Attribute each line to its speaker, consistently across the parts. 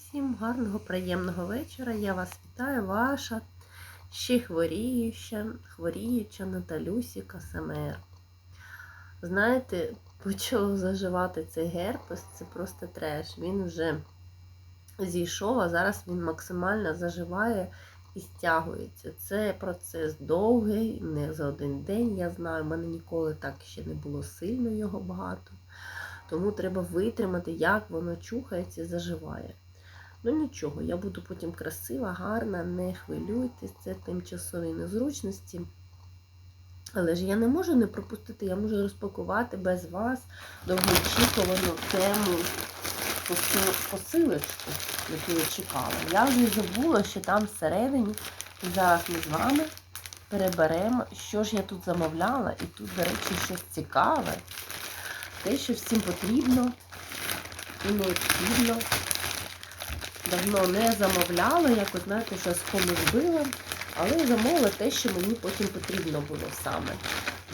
Speaker 1: всім гарного, приємного вечора. Я вас вітаю, ваша ще хворіюча, хворіюча Наталюсіка СМР. Знаєте, почав заживати цей герпес, це просто треш. Він вже зійшов, а зараз він максимально заживає і стягується. Це процес довгий, не за один день. Я знаю, в мене ніколи так ще не було сильно його багато. Тому треба витримати, як воно чухається, заживає. Ну нічого, я буду потім красива, гарна, не хвилюйтесь, це тимчасові незручності. Але ж я не можу не пропустити, я можу розпакувати без вас довгоочікувану тему посил- посилочку, яку я чекала. Я вже забула, що там всередині, зараз ми з вами переберемо, що ж я тут замовляла, і тут, до речі, щось цікаве те, що всім потрібно і необхідно. Давно не замовляла, якось, знаєте, що з кому збила, але замовила те, що мені потім потрібно було саме.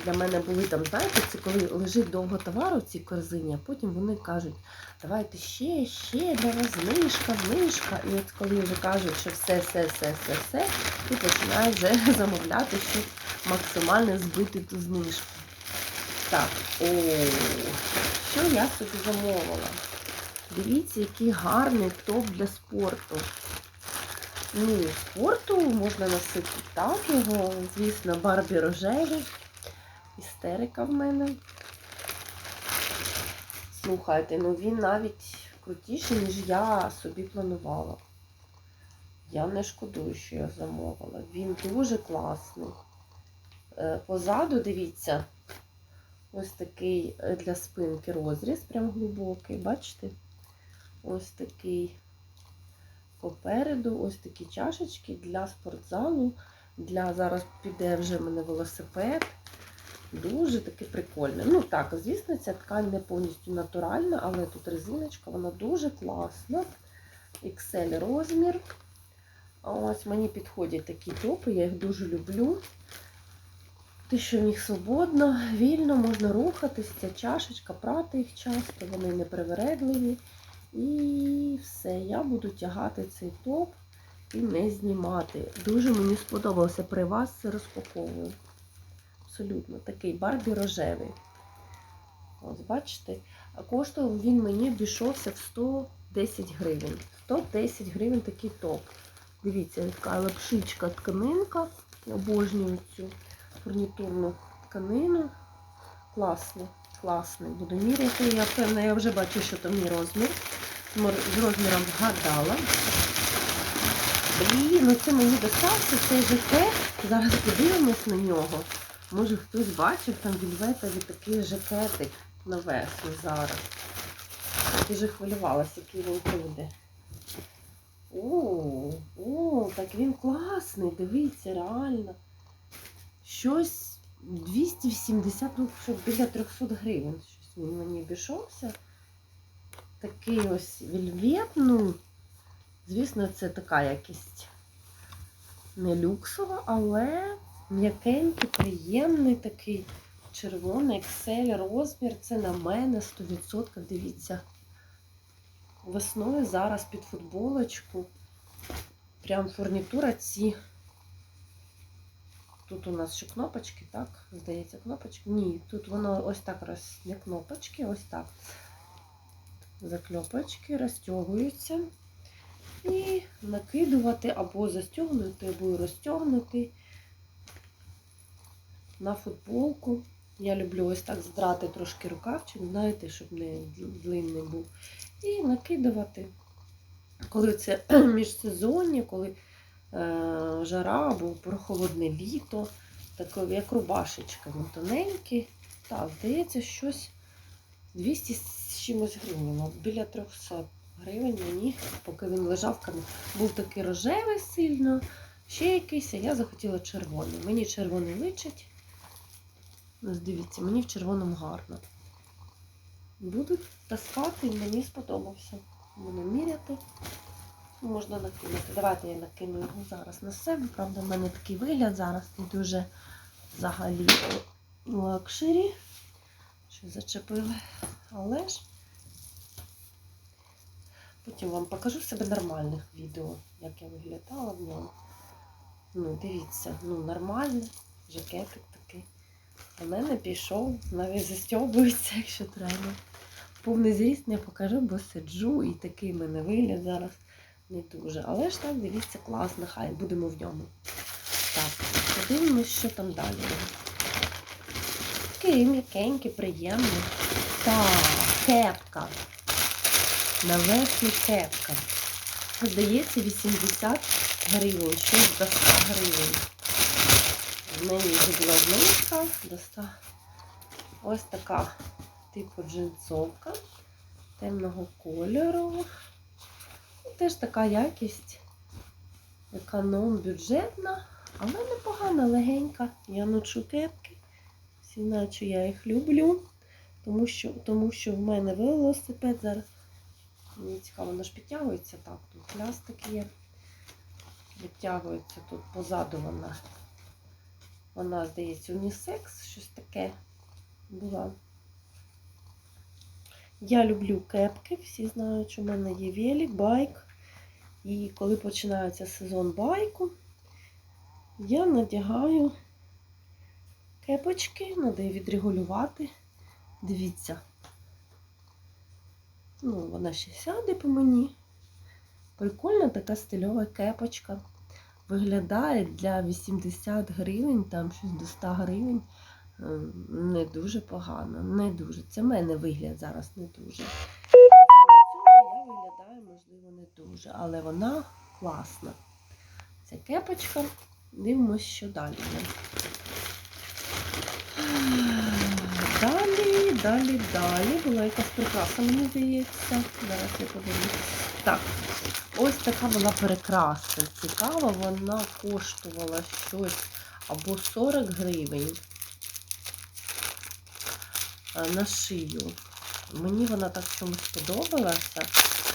Speaker 1: Для мене були там, знаєте, це коли лежить довго товару в цій корзині, а потім вони кажуть, давайте ще, ще для вас знижка, знижка. І от коли вже кажуть, що все, все, все, все, все, ти починаєш вже замовляти, щоб максимально збити ту знижку. Так, о, що я собі замовила? Дивіться, який гарний топ для спорту. Ну, спорту можна носити так його, звісно, барбі рожевий. Істерика в мене. Слухайте, ну він навіть крутіший, ніж я собі планувала. Я не шкодую, що я замовила. Він дуже класний. Е, Позаду, дивіться, Ось такий е, для спинки розріз, прям глибокий, бачите? Ось такий попереду, ось такі чашечки для спортзалу. Для зараз піде вже в мене велосипед. Дуже таки прикольне. Ну так, звісно, ця ткань не повністю натуральна, але тут резиночка, вона дуже класна. XL розмір. Ось мені підходять такі топи, я їх дуже люблю. Те, що в них свободно, вільно, можна рухатись, ця чашечка, прати їх часто, вони не привередливі. І все, я буду тягати цей топ і не знімати. Дуже мені сподобався при вас це розпаковую. Абсолютно такий барбі рожевий. Ось, бачите? Коштував він мені обійшовся в 110 гривень. 110 гривень такий топ. Дивіться, така лапшичка тканинка. Обожнюю цю фурнітурну тканину. Класний, класний. Буду міряти. Я певна, я вже бачу, що там мій розмір. З розміром вгадала. Блін, ну це мені достався цей жакет. Зараз подивимось на нього. Може хтось бачив там вільветові такий жакетик на весну зараз. Дуже хвилювалася, який він буде. О, о, так він класний, дивіться, реально щось 280, ну що біля 300 гривень. Щось він мені обійшовся. Такий ось вельвет, ну, звісно, це така якість не люксова, але м'якенький, приємний такий червоний XL розмір. Це на мене 100%. Дивіться. Весною зараз під футболочку. Прям фурнітура ці. Тут у нас ще кнопочки, так? Здається, кнопочки. Ні, тут воно ось так роз... не кнопочки, ось так. Закльопочки розтягуються. І накидувати або застягнути, або розтягнути на футболку. Я люблю ось так здрати трошки рукавчик, знаєте, щоб не длинний був. І накидувати. Коли це міжсезоння, коли е, жара або прохолодне літо, таке, як рубашечка, він тоненький. Так, здається, щось 200 з чимось гривень, біля 300 гривень мені, поки він лежав, був такий рожевий сильно, ще якийсь, а я захотіла червоний. Мені червоний личить. Ось дивіться, мені в червоному гарно. Буду таскати, мені сподобався. Буду міряти. Можна накинути. Давайте я накину його зараз на себе. Правда, в мене такий вигляд зараз не дуже взагалі лакшері. Зачепили. Але ж Потім вам покажу себе нормальних відео, як я виглядала в ньому. Ну, дивіться, ну нормально, жакетик такий. У мене пішов, навіть застьобується, якщо треба. Повний зріст не покажу, бо сиджу і такий в мене вигляд зараз не дуже. Але ж так, дивіться, класно, хай будемо в ньому. Так, подивимось, що там далі. Такий м'якенький, приємний. Так, кепка. На весну кепка. Здається, 80 гривень, щось до 100 гривень. В неї вже була знижка до 100. Ось така типу джинсовка темного кольору. Теж така якість економ бюджетна, але непогана, легенька. Я ношу кепки. Знають, я їх люблю, тому що, тому що в мене велосипед зараз. Мені цікаво, воно ж підтягується так. Тут плястик є. Відтягується тут позаду вона. Вона, здається, унісекс, щось таке була. Я люблю кепки, всі знають, що в мене є велик, байк. І коли починається сезон байку, я надягаю кепочки, треба її відрегулювати. Дивіться. Ну, вона ще сяде по мені. Прикольна така стильова кепочка. Виглядає для 80 гривень, там щось до 100 гривень. е, Не дуже погано, не дуже. Це в мене вигляд зараз не дуже. Я виглядаю, можливо, не дуже, але вона класна. Це кепочка. Дивимось, що далі. є. Далі, далі. Була якась прикраса, мені здається. Зараз я подивлюсь. Так, ось така була прикраса. Цікава, вона коштувала щось або 40 гривень е, на шию. Мені вона так чомусь сподобалася.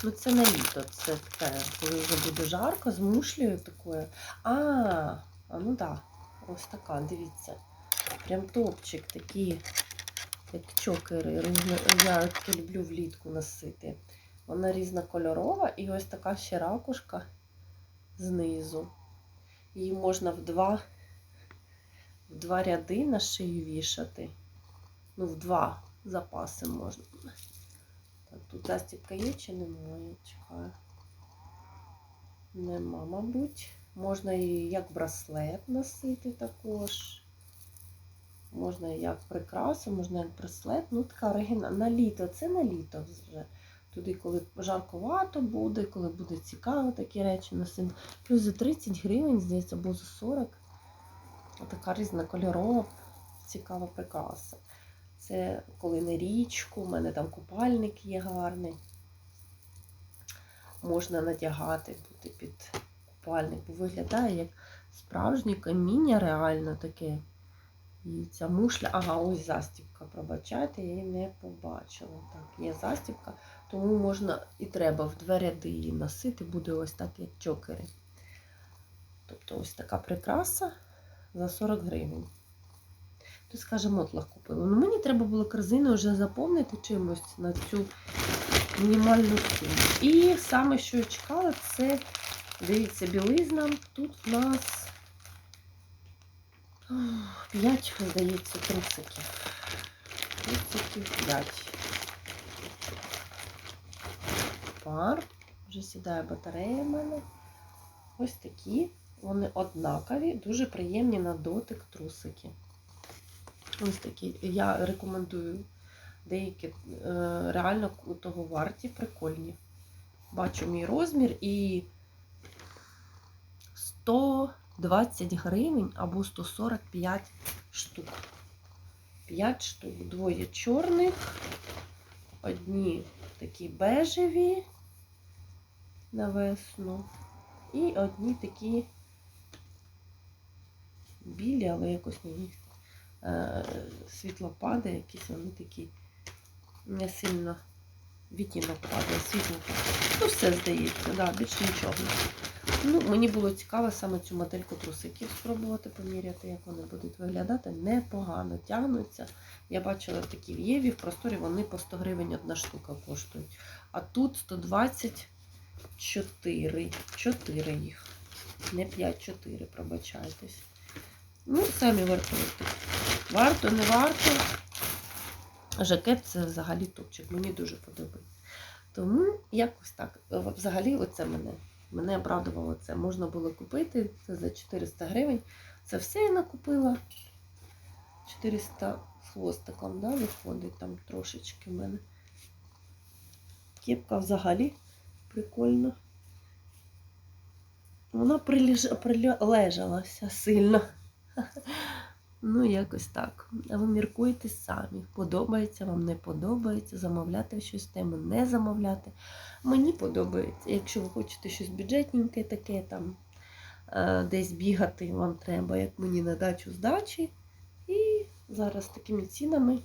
Speaker 1: Ну, це на літо, це таке, коли вже буде жарко, з мушлею такою. А, а ну так, ось така, дивіться. Прям топчик такий, як чокери. Я люблю влітку носити. Вона різнокольорова і ось така ще ракушка знизу. Її можна в два, в два ряди на шию вішати. Ну, в два запаси можна. Так, тут застібка є чи немає? Чекаю. Нема, мабуть. Можна її як браслет носити також. Можна як прикрасу, можна як браслет. Ну, така оригінальна. На літо, це на літо вже. Туди, коли жарковато буде, коли буде цікаво такі речі носити. Плюс за 30 гривень, здається, або за 40. Така різнокольорова, цікава прикраса. Це коли на річку, у мене там купальник є гарний. Можна надягати бути під купальник, бо виглядає як справжнє каміння, реально таке. І ця мушля, ага, ось застібка, пробачайте, я її не побачила. Так, є застібка, тому можна і треба в два ряди її носити, буде ось так, як чокери. Тобто ось така прикраса за 40 гривень. Тут, скаже, мотлах купила. Ну, мені треба було корзину вже заповнити чимось на цю мінімальну суму. І саме, що я чекала, це, дивіться, білизна. Тут у нас 5, здається, трусиків. Трусиків 5. Пар. Вже сідає батарея в мене. Ось такі. Вони однакові, дуже приємні на дотик трусики. Ось такі. Я рекомендую деякі е, реально того варті, прикольні. Бачу мій розмір і 120 гривень або 145 штук. 5 штук. Двоє чорних, одні такі бежеві на весну. І одні такі білі, але якось на них е, світло падає, якісь вони такі не сильно відтінок падає, світло. Ну, все здається, да, більше нічого. Ну, мені було цікаво саме цю модельку трусиків спробувати поміряти, як вони будуть виглядати. Непогано тягнуться. Я бачила такі в Єві, в просторі вони по 100 гривень одна штука коштують. А тут 120 чотири. Чотири їх. Не п'ять, чотири, пробачайтесь. Ну, самі вартуйте. Варто, не варто. Жакет це взагалі топчик. Мені дуже подобається. Тому якось так. Взагалі, оце мене. Мене обрадувало це. Можна було купити це за 400 гривень. Це все я накупила. 400 з хвостиком, да, виходить там трошечки в мене. Кепка взагалі прикольна. Вона прилеж... сильно. Ну, якось так. А ви міркуйте самі. Подобається вам, не подобається, замовляти щось тему, не замовляти. Мені подобається. Якщо ви хочете щось бюджетненьке, таке там е, десь бігати, вам треба, як мені на дачу здачі. І зараз такими цінами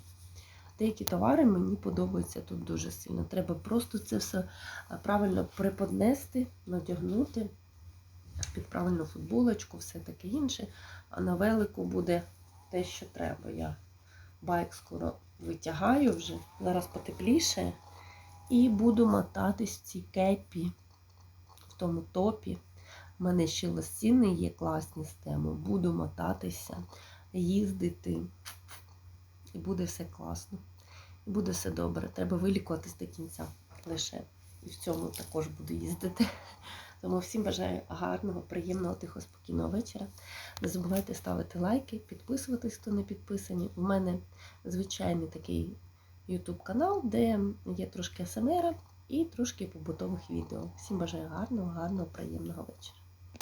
Speaker 1: деякі товари мені подобаються тут дуже сильно. Треба просто це все е, правильно приподнести, надягнути під правильну футболочку, все таке інше. А на велику буде те, що треба. Я байк скоро витягаю вже, зараз потепліше. І буду мотатись в цій кепі, в тому топі. У мене ще лосіни є класні з тему. Буду мотатися, їздити. І буде все класно. І буде все добре. Треба вилікуватись до кінця лише. І в цьому також буду їздити. Тому всім бажаю гарного, приємного, тихо, спокійного вечора. Не забувайте ставити лайки, підписуватись, хто не підписані. У мене звичайний такий YouTube канал, де є трошки СМР і трошки побутових відео. Всім бажаю гарного, гарного, приємного вечора.